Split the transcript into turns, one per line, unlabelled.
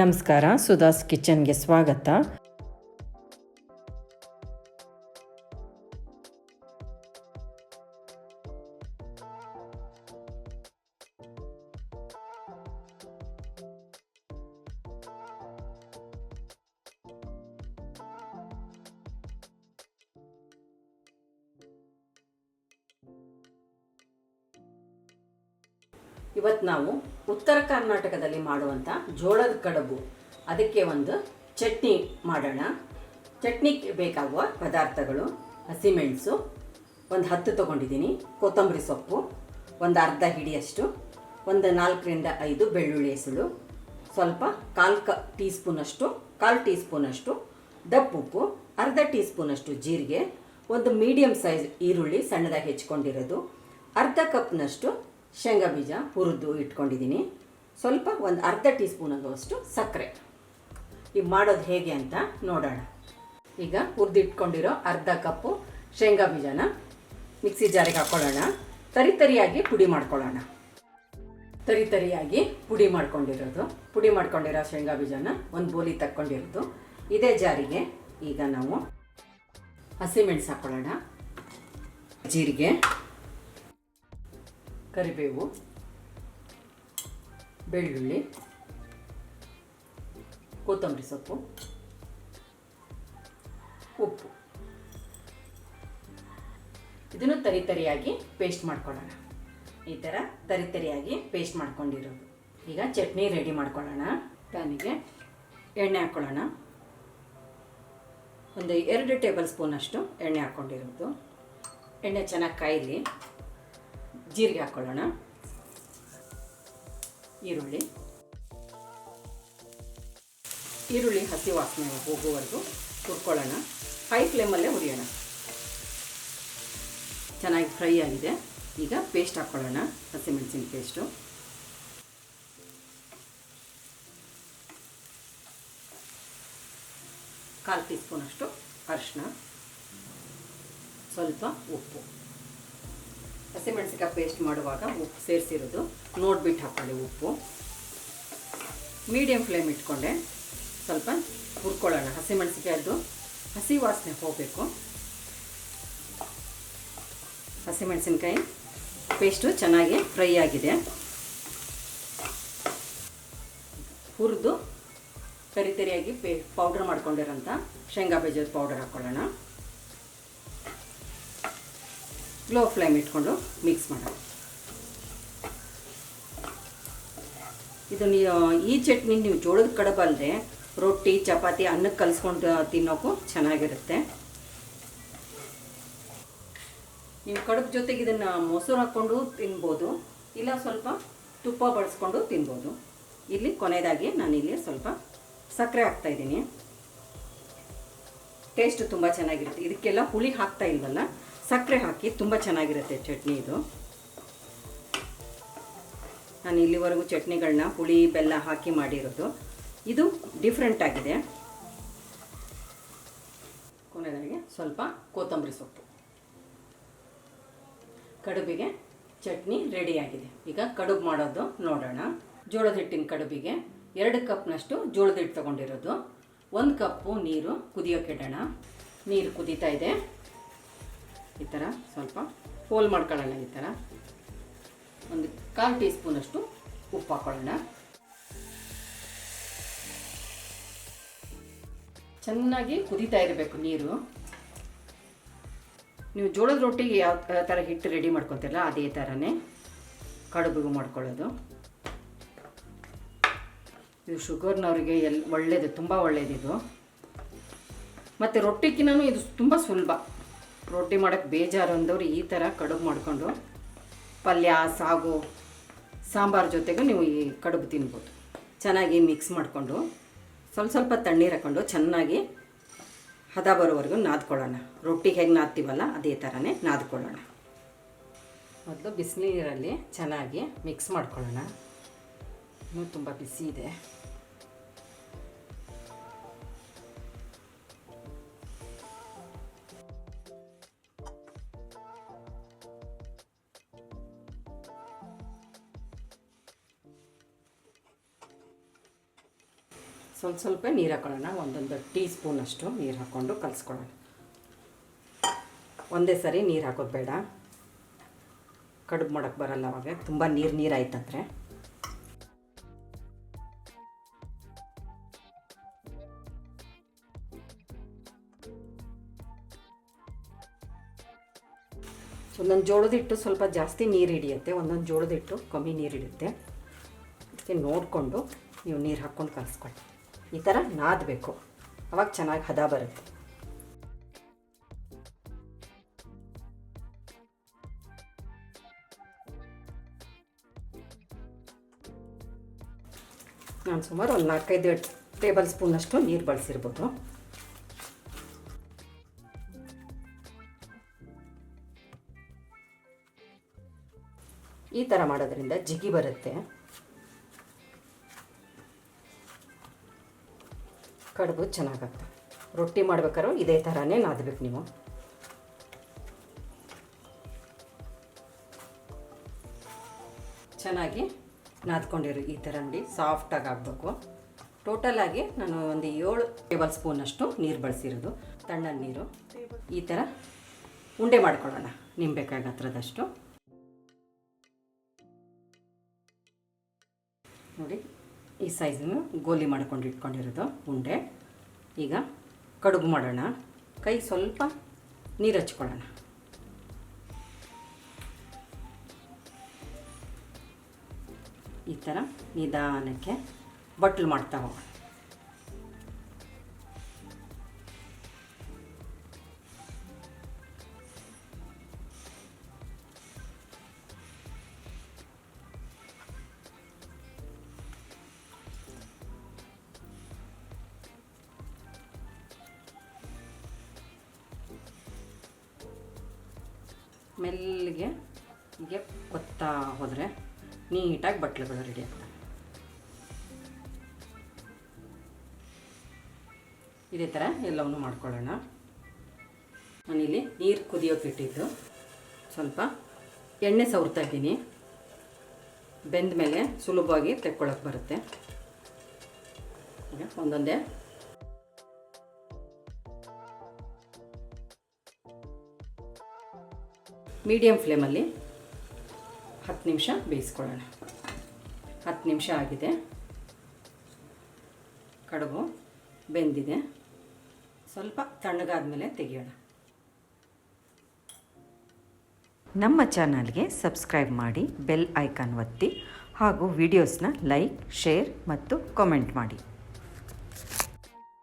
ನಮಸ್ಕಾರ ಸುಧಾಸ್ ಕಿಚನ್ಗೆ ಸ್ವಾಗತ. ಇವತ್ತು ನಾವು ಉತ್ತರ ಕರ್ನಾಟಕದಲ್ಲಿ ಮಾಡುವಂಥ ಜೋಳದ ಕಡಬು. ಅದಕ್ಕೆ ಒಂದು ಚಟ್ನಿ ಮಾಡೋಣ. ಚಟ್ನಿಗೆ ಬೇಕಾಗುವ ಪದಾರ್ಥಗಳು ಹಸಿಮೆಣಸು ಒಂದು ಹತ್ತು ತೊಗೊಂಡಿದ್ದೀನಿ, ಕೊತ್ತಂಬರಿ ಸೊಪ್ಪು, ಒಂದು ಅರ್ಧ ಹಿಡಿಯಷ್ಟು, ಒಂದು ನಾಲ್ಕರಿಂದ ಐದು ಬೆಳ್ಳುಳ್ಳಿ ಹೆಸಳು, ಸ್ವಲ್ಪ ಕಾಲು ಕ ಟೀ ಸ್ಪೂನಷ್ಟು ಕಾಲು ಟೀ ಸ್ಪೂನಷ್ಟು ದಪ್ಪುಪ್ಪು, ಅರ್ಧ ಟೀ ಸ್ಪೂನಷ್ಟು ಜೀರಿಗೆ, ಒಂದು ಮೀಡಿಯಮ್ ಸೈಜ್ ಈರುಳ್ಳಿ ಸಣ್ಣದಾಗಿ ಹೆಚ್ಕೊಂಡಿರೋದು, ಅರ್ಧ ಕಪ್ನಷ್ಟು ಶೇಂಗಾ ಬೀಜ ಹುರಿದು ಇಟ್ಕೊಂಡಿದ್ದೀನಿ. ಸ್ವಲ್ಪ ಒಂದು ಅರ್ಧ ಟೀ ಸ್ಪೂನ್ ಆಗುವಷ್ಟು ಸಕ್ಕರೆ. ಈಗ ಮಾಡೋದು ಹೇಗೆ ಅಂತ ನೋಡೋಣ. ಈಗ ಹುರಿದು ಇಟ್ಕೊಂಡಿರೋ ಅರ್ಧ ಕಪ್ಪು ಶೇಂಗಾ ಬೀಜನ ಮಿಕ್ಸಿ ಜಾರಿಗೆ ಹಾಕ್ಕೊಳ್ಳೋಣ ತರಿ ತರಿಯಾಗಿ ಪುಡಿ ಮಾಡ್ಕೊಳ್ಳೋಣ. ತರಿ ತರಿಯಾಗಿ ಪುಡಿ ಮಾಡ್ಕೊಂಡಿರೋದು. ಪುಡಿ ಮಾಡ್ಕೊಂಡಿರೋ ಶೇಂಗಾ ಬೀಜನ ಒಂದು ಬೋಲಿ ತಕ್ಕೊಂಡಿರೋದು. ಇದೇ ಜಾರಿಗೆ ಈಗ ನಾವು ಹಸಿಮೆಣಸು ಹಾಕ್ಕೊಳ್ಳೋಣ ಜೀರಿಗೆ ಕರಿಬೇವು, ಬೆಳ್ಳುಳ್ಳಿ, ಕೊತ್ತಂಬರಿ ಸೊಪ್ಪು, ಉಪ್ಪು. ಇದನ್ನು ತರಿ ತರಿಯಾಗಿ ಪೇಸ್ಟ್ ಮಾಡ್ಕೊಳ್ಳೋಣ. ಈ ಥರ ತರಿತರಿಯಾಗಿ ಪೇಸ್ಟ್ ಮಾಡ್ಕೊಂಡಿರೋದು. ಈಗ ಚಟ್ನಿ ರೆಡಿ ಮಾಡ್ಕೊಳ್ಳೋಣ. ಪ್ಯಾನಿಗೆ ಎಣ್ಣೆ ಹಾಕ್ಕೊಳ್ಳೋಣ ಒಂದು ಎರಡು ಟೇಬಲ್ ಸ್ಪೂನಷ್ಟು ಎಣ್ಣೆ ಹಾಕ್ಕೊಂಡಿರೋದು ಎಣ್ಣೆ ಚೆನ್ನಾಗಿ ಕಾಯಲಿ ಜೀರಿಗೆ ಹಾಕ್ಕೊಳ್ಳೋಣ ಈರುಳ್ಳಿ. ಈರುಳ್ಳಿ ಹಸಿ ವಾಸನೆ ಹೋಗುವವರೆಗೂ ಹುರ್ಕೊಳ್ಳೋಣ. ಹೈ ಫ್ಲೇಮಲ್ಲೇ ಹುರಿಯೋಣ. ಚೆನ್ನಾಗಿ ಫ್ರೈ ಆಗಿದೆ. ಈಗ ಪೇಸ್ಟ್ ಹಾಕ್ಕೊಳ್ಳೋಣ ಹಸಿಮೆಣಸಿನ ಪೇಸ್ಟು ಕಾಲು ಟೀ ಸ್ಪೂನಷ್ಟು ಅರಿಶಿನ ಸ್ವಲ್ಪ ಉಪ್ಪು. ಹಸಿಮೆಣಸಿಕಾಯಿ ಪೇಸ್ಟ್ ಮಾಡುವಾಗ ಉಪ್ಪು ಸೇರಿಸಿರೋದು. ನೋಡ್ಬಿಟ್ಟು ಹಾಕ್ಕೊಳ್ಳಿ ಉಪ್ಪು. ಮೀಡಿಯಂ ಫ್ಲೇಮ್ ಇಟ್ಕೊಂಡೆ. ಸ್ವಲ್ಪ ಹುರ್ಕೊಳ್ಳೋಣ. ಹಸಿಮೆಣಸಿಕಾಯ್ದು ಹಸಿ ವಾಸನೆ ಹೋಗಬೇಕು. ಹಸಿಮೆಣಸಿನ್ಕಾಯಿ ಪೇಸ್ಟು ಚೆನ್ನಾಗಿ ಫ್ರೈ ಆಗಿದೆ. ಹುರಿದು ತರಿ ತರಿಯಾಗಿ ಪೇ ಪೌಡ್ರ್ ಮಾಡ್ಕೊಂಡಿರೋಂಥ ಶೇಂಗಾ ಬೀಜದ ಪೌಡರ್ ಹಾಕ್ಕೊಳ್ಳೋಣ ಲೋ ಫ್ಲೇಮ್ ಇಟ್ಕೊಂಡು ಮಿಕ್ಸ್ ಮಾಡೋಣ. ಇದು ನೀವು ಈ ಚಟ್ನಿ ನೀವು ಜೋಳದ ಕಡಬಲ್ಲದೆ ರೊಟ್ಟಿ, ಚಪಾತಿ ಅನ್ನಕ್ಕೆ ಕಲಿಸ್ಕೊಂಡು ತಿನ್ನೋಕ್ಕೂ ಚೆನ್ನಾಗಿರುತ್ತೆ. ನೀವು ಕಡುಬು ಜೊತೆಗೆ ಇದನ್ನು ಮೊಸರು ಹಾಕ್ಕೊಂಡು ತಿನ್ಬೋದು, ಇಲ್ಲ ಸ್ವಲ್ಪ ತುಪ್ಪ ಬಳಸ್ಕೊಂಡು ತಿನ್ಬೋದು. ಇಲ್ಲಿ ಕೊನೆಯದಾಗಿ ನಾನಿಲ್ಲಿ ಸ್ವಲ್ಪ ಸಕ್ಕರೆ ಹಾಕ್ತಾಯಿದ್ದೀನಿ ಟೇಸ್ಟ್ ತುಂಬ ಚೆನ್ನಾಗಿರುತ್ತೆ. ಇದಕ್ಕೆಲ್ಲ ಹುಳಿ ಹಾಕ್ತಾ ಇಲ್ವಲ್ಲ? ಸಕ್ಕರೆ ಹಾಕಿ ತುಂಬ ಚೆನ್ನಾಗಿರುತ್ತೆ ಚಟ್ನಿ ಇದು. ನಾನು ಇಲ್ಲಿವರೆಗೂ ಚಟ್ನಿಗಳನ್ನ ಹುಳಿ, ಬೆಲ್ಲ ಹಾಕಿ ಮಾಡಿರೋದು. ಇದು ಡಿಫ್ರೆಂಟ್ ಆಗಿದೆ. ಕೊನೆಯದಾಗಿ ಸ್ವಲ್ಪ ಕೊತ್ತಂಬರಿ ಸೊಪ್ಪು. ಕಡುಬಿಗೆ ಚಟ್ನಿ ರೆಡಿಯಾಗಿದೆ ಈಗ ಕಡುಬು ಮಾಡೋದು ನೋಡೋಣ. ಜೋಳದ ಹಿಟ್ಟಿನ ಕಡುಬಿಗೆ ಎರಡು ಕಪ್ನಷ್ಟು ಜೋಳದ ಹಿಟ್ಟು ತೊಗೊಂಡಿರೋದು. ಒಂದು ಕಪ್ಪು ನೀರು ಕುದಿಯೋಕೆ ಇಡೋಣ. ನೀರು ಕುದೀತಾ ಇದೆ. ಈ ಥರ ಸ್ವಲ್ಪ ಫೋಲ್ ಮಾಡ್ಕೊಳ್ಳೋಣ ಈ ಥರ. ಒಂದು ಕಾಲು ಟೀ ಸ್ಪೂನಷ್ಟು ಉಪ್ಪು ಹಾಕ್ಕೊಳ್ಳೋಣ. ಚೆನ್ನಾಗಿ ಕುದೀತಾ ಇರಬೇಕು ನೀರು. ನೀವು ಜೋಳದ ರೊಟ್ಟಿಗೆ ಯಾವ ಥರ ಹಿಟ್ಟು ರೆಡಿ ಮಾಡ್ಕೊತೀರಲ್ಲ ಅದೇ ಥರನೇ ಕಡುಬು ಮಾಡ್ಕೊಳ್ಳೋದು. ಇದು ಶುಗರ್ನವ್ರಿಗೆ ಎಲ್ ಒಳ್ಳೆಯದು ತುಂಬ ಒಳ್ಳೆಯದಿದು ಮತ್ತು ರೊಟ್ಟಿಗಿನೂ ಇದು ತುಂಬ ಸುಲಭ. ರೊಟ್ಟಿ ಮಾಡೋಕ್ಕೆ ಬೇಜಾರು ಅಂದವರು ಈ ಥರ ಕಡುಬು ಮಾಡಿಕೊಂಡು ಪಲ್ಯ, ಸಾಗು, ಸಾಂಬಾರು ಜೊತೆಗೂ ನೀವು ಈ ಕಡುಬು ತಿನ್ಬೋದು. ಚೆನ್ನಾಗಿ ಮಿಕ್ಸ್ ಮಾಡಿಕೊಂಡು ಸ್ವಲ್ಪ ಸ್ವಲ್ಪ ತಣ್ಣೀರು ಹಾಕ್ಕೊಂಡು ಚೆನ್ನಾಗಿ ಹದ ಬರೋವರೆಗೂ ನಾದ್ಕೊಳ್ಳೋಣ. ರೊಟ್ಟಿಗೆ ಹೇಗೆ ನಾದ್ತೀವಲ್ಲ ಅದೇ ಥರನೇ ನಾದ್ಕೊಳ್ಳೋಣ. ಮೊದಲು ಬಿಸಿನೀರಲ್ಲಿ ಚೆನ್ನಾಗಿ ಮಿಕ್ಸ್ ಮಾಡ್ಕೊಳ್ಳೋಣ. ಇನ್ನೂ ತುಂಬ ಬಿಸಿ ಇದೆ. ಸ್ವಲ್ಪ ಸ್ವಲ್ಪ ನೀರು ಹಾಕೊಳ್ಳೋಣ. ಒಂದೊಂದು ಟೀ ಸ್ಪೂನ್ ಅಷ್ಟು ನೀರು ಹಾಕ್ಕೊಂಡು ಕಲಿಸ್ಕೊಳ್ಳೋಣ. ಒಂದೇ ಸರಿ ನೀರು ಹಾಕೋದು ಬೇಡ. ಕಡುಬು ಮಾಡೋಕ್ಕೆ ಬರಲ್ಲ ಅವಾಗ. ತುಂಬ ನೀರು ನೀರು ಆಯ್ತಂದ್ರೆ ಒಂದೊಂದು ಜೋಳದ ಹಿಟ್ಟು ಸ್ವಲ್ಪ ಜಾಸ್ತಿ ನೀರು ಹಿಡಿಯುತ್ತೆ. ಒಂದೊಂದು ಜೋಳದ ಹಿಟ್ಟು ಕಮ್ಮಿ ನೀರು ಹಿಡಿಯುತ್ತೆ. ಅದಕ್ಕೆ ನೋಡಿಕೊಂಡು ನೀವು ನೀರು ಹಾಕ್ಕೊಂಡು ಕಲಿಸ್ಕೊಳ್ಳಿ ಈ ಥರ ನಾದಬೇಕು. ಅವಾಗ ಚೆನ್ನಾಗಿ ಹದ ಬರುತ್ತೆ. ನಾನು ಸುಮಾರು ಒಂದು ನಾಲ್ಕೈದು ಟೇಬಲ್ ಸ್ಪೂನಷ್ಟು ನೀರು ಬಳಸಿರ್ಬೋದು. ಈ ಥರ ಮಾಡೋದ್ರಿಂದ ಜಿಗಿ ಬರುತ್ತೆ. ಕಡುಬು ಚೆನ್ನಾಗತ್ತೆ. ರೊಟ್ಟಿ ಮಾಡ್ಬೇಕಾದ್ರೂ ಇದೇ ಥರನೇ ನಾದಬೇಕು ನೀವು. ಚೆನ್ನಾಗಿ ನಾದ್ಕೊಂಡಿರು ಈ ಥರ ನೋಡಿ ಸಾಫ್ಟಾಗಿ ಆಗಬೇಕು. ಟೋಟಲಾಗಿ ನಾನು ಒಂದು ಏಳು ಟೇಬಲ್ ಸ್ಪೂನಷ್ಟು ನೀರು ಬಳಸಿರೋದು, ತಣ್ಣನ ನೀರು. ಈ ಥರ ಉಂಡೆ ಮಾಡ್ಕೊಳ್ಳೋಣ ನಿಂಬೆಕಾಯಿ ಹತ್ರದಷ್ಟು. ನೋಡಿ ಈ ಸೈಜನ್ನು ಗೋಲಿ ಮಾಡ್ಕೊಂಡು ಇಟ್ಕೊಂಡಿರೋದು ಉಂಡೆ. ಈಗ ಕಡುಬು ಮಾಡೋಣ. ಕೈ ಸ್ವಲ್ಪ ನೀರು ಹಚ್ಕೊಳ್ಳೋಣ. ಈ ಥರ ನಿಧಾನಕ್ಕೆ ಬಟ್ಲು ಮಾಡ್ತಾ ಹೋಗೋಣ. ಮೆಲ್ಲಿಗೆ ಹೀಗೆ ಒತ್ತಾ ಹೋದರೆ ನೀಟಾಗಿ ಬಟ್ಲುಗಳು ರೆಡಿ ಆಗ್ತವೆ. ಇದೇ ಥರ ಎಲ್ಲವನ್ನು ಮಾಡ್ಕೊಳ್ಳೋಣ. ನಾನಿಲ್ಲಿ ನೀರು ಕುದಿಯೋಕೆ ಇಟ್ಟಿದ್ದು ಸ್ವಲ್ಪ ಎಣ್ಣೆ ಸವರ್ತಾ ಇದ್ದೀನಿ. ಬೆಂದ ಮೇಲೆ ಸುಲಭವಾಗಿ ತೆಕ್ಕೊಳ್ಳೋಕೆ ಬರುತ್ತೆ. ಒಂದೊಂದೇ ಮೀಡಿಯಮ್ ಫ್ಲೇಮಲ್ಲಿ ಹತ್ತು ನಿಮಿಷ ಬೇಯಿಸ್ಕೊಳ್ಳೋಣ. ಹತ್ತು ನಿಮಿಷ ಆಗಿದೆ. ಕಡುಬು ಬೆಂದಿದೆ. ಸ್ವಲ್ಪ ತಣ್ಣಗಾದ ಮೇಲೆ ತೆಗೆಯೋಣ.
ನಮ್ಮ ಚಾನಲ್ಗೆ ಸಬ್ಸ್ಕ್ರೈಬ್ ಮಾಡಿ ಬೆಲ್ ಐಕಾನ್ ಒತ್ತಿ ಹಾಗೂ ವಿಡಿಯೋಸ್ನ ಲೈಕ್, ಶೇರ್ ಮತ್ತು ಕಾಮೆಂಟ್ ಮಾಡಿ.